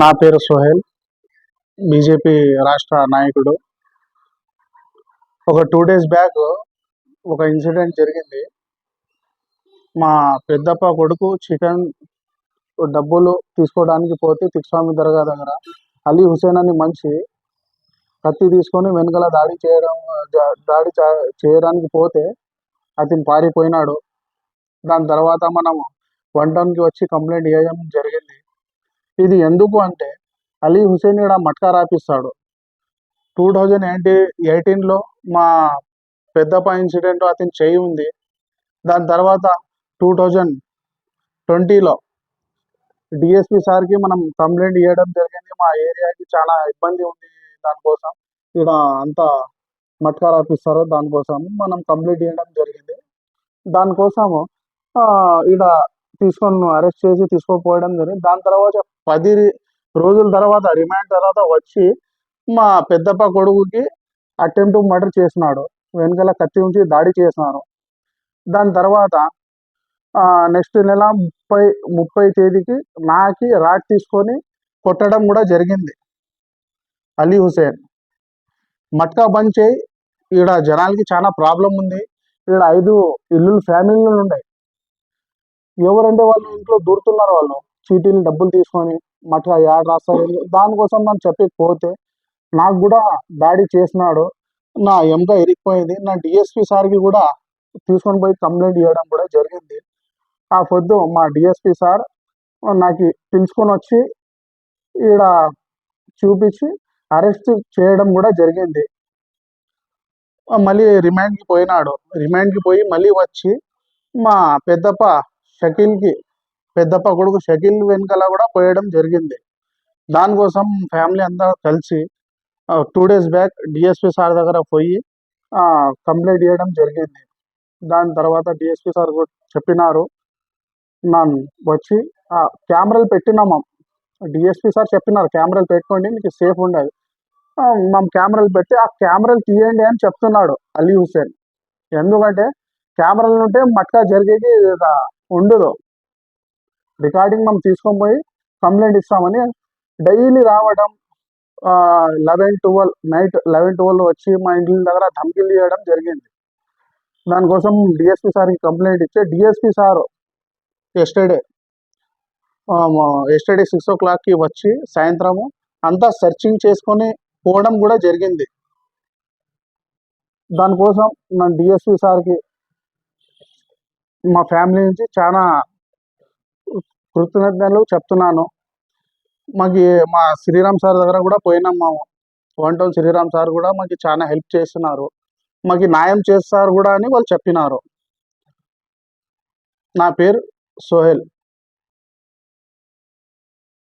నా పేరు సోహెల్. బీజేపీ రాష్ట్ర నాయకుడు. ఒక టూ డేస్ బ్యాక్ ఒక ఇన్సిడెంట్ జరిగింది. మా పెద్దప్ప కొడుకు చికెన్ డబ్బులు తీసుకోవడానికి పోతే తిక్స్వామి దర్గా దగ్గర అలీ హుసేన్ అని మంచి కత్తి తీసుకొని వెనకాల దాడి చేయడం దాడి చేయడానికి పోతే అతను పారిపోయినాడు. దాని తర్వాత మనం వన్ టౌన్కి వచ్చి కంప్లైంట్ చేయడం జరిగింది. ఇది ఎందుకు అంటే అలీ హుసేన్ ఇక్కడ మట్కా రాపిస్తాడు. టూ థౌజండ్ ఎయిటీ ఎయిటీన్లో మా పెద్దప్ప ఇన్సిడెంట్ అతని చేయి ఉంది. దాని తర్వాత టూ థౌజండ్ ట్వంటీలో డిఎస్పి సార్కి మనం కంప్లైంట్ ఇవ్వడం జరిగింది. మా ఏరియాకి చాలా ఇబ్బంది ఉంది దానికోసం. ఇక్కడ అంతా మట్కా రాపిస్తారు దానికోసం మనం కంప్లైంట్ చేయడం జరిగింది. దానికోసము ఇక్కడ తీసుకొని అరెస్ట్ చేసి తీసుకోపోవడం జరిగింది. దాని తర్వాత పది రోజుల తర్వాత రిమాండ్ తర్వాత వచ్చి మా పెద్దప్ప కొడుకుకి అటెంప్ట్ మర్డర్ చేసినాడు. వెనకాల కత్తి ఉంచి దాడి చేసినారు. దాని తర్వాత నెక్స్ట్ నెల ముప్పై ముప్పై తేదీకి నాకి రాక్ తీసుకొని కొట్టడం కూడా జరిగింది. అలీ హుసేన్ మట్కా బంద్ చేయి. ఈడ జనాలకి చాలా ప్రాబ్లం ఉంది. ఈడ ఐదు ఇల్లులు ఫ్యామిలీలు ఉన్నాయి. ఎవరంటే వాళ్ళు ఇంట్లో దూరుతున్నారు వాళ్ళు. చీటీలు డబ్బులు తీసుకొని మట్కా యాడ్ రాస్తారు. దానికోసం మనం చెప్పకపోతే నాకు కూడా దాడి చేసినాడు. నా ఎంక ఇరిగిపోయింది. నా డిఎస్పి సార్కి కూడా తీసుకొని పోయి కంప్లైంట్ ఇవ్వడం కూడా జరిగింది. ఆ పొద్దు మా డిఎస్పి సార్ నాకు పిలుచుకొని వచ్చి ఈడ చూపించి అరెస్ట్ చేయడం కూడా జరిగింది. మళ్ళీ రిమాండ్కి పోయినాడు. రిమాండ్కి పోయి మళ్ళీ వచ్చి మా పెద్దప్ప షకీల్కి పెద్దప్ప కొడుకు షకీల్ వెనకాల కూడా పోయడం జరిగింది. దానికోసం ఫ్యామిలీ అంతా కలిసి two days back DSP sir దగ్గర పోయి కంప్లైంట్ చేయడం జరిగింది. దాని తర్వాత డిఎస్పి సార్ కూడా చెప్పినారు. నన్ను వచ్చి కెమెరాలు పెట్టినాం డిఎస్పి సార్ చెప్పినారు కెమెరాలు పెట్టుకోండి మీకు సేఫ్ ఉండదు ఆ, మనం కెమెరాలు పెట్టి ఆ కెమెరాలు తీయండి అని చెప్తున్నాడు అలీ హుసేన్ ఎందుకంటే కెమెరాలు ఉంటే మట్కా జరిగేది ఉండదు. రికార్డింగ్ మనం తీసుకొని పోయి కంప్లైంట్ ఇస్తామని డైలీ రావడం eleven twelve night eleven twelve వచ్చి మా ఇంటి దగ్గర ధమ్కిలు చేయడం జరిగింది. దానికోసం డిఎస్పి సార్కి కంప్లైంట్ ఇచ్చే DSP sir yesterday yesterday six ఓ క్లాక్కి వచ్చి సాయంత్రము అంతా సెర్చింగ్ చేసుకొని పోవడం కూడా జరిగింది. దానికోసం నా డిఎస్పి సార్కి మా ఫ్యామిలీ నుంచి చాలా కృతజ్ఞతలు చెప్తున్నాను. మాకు మా శ్రీరామ్ సార్ దగ్గర కూడా పోయినాం మేము. వన్ టౌన్ శ్రీరామ్ సార్ కూడా మాకు చాలా హెల్ప్ చేస్తున్నారు. మాకు న్యాయం చేస్తారు కూడా అని వాళ్ళు చెప్పినారు. నా పేరు సోహెల్.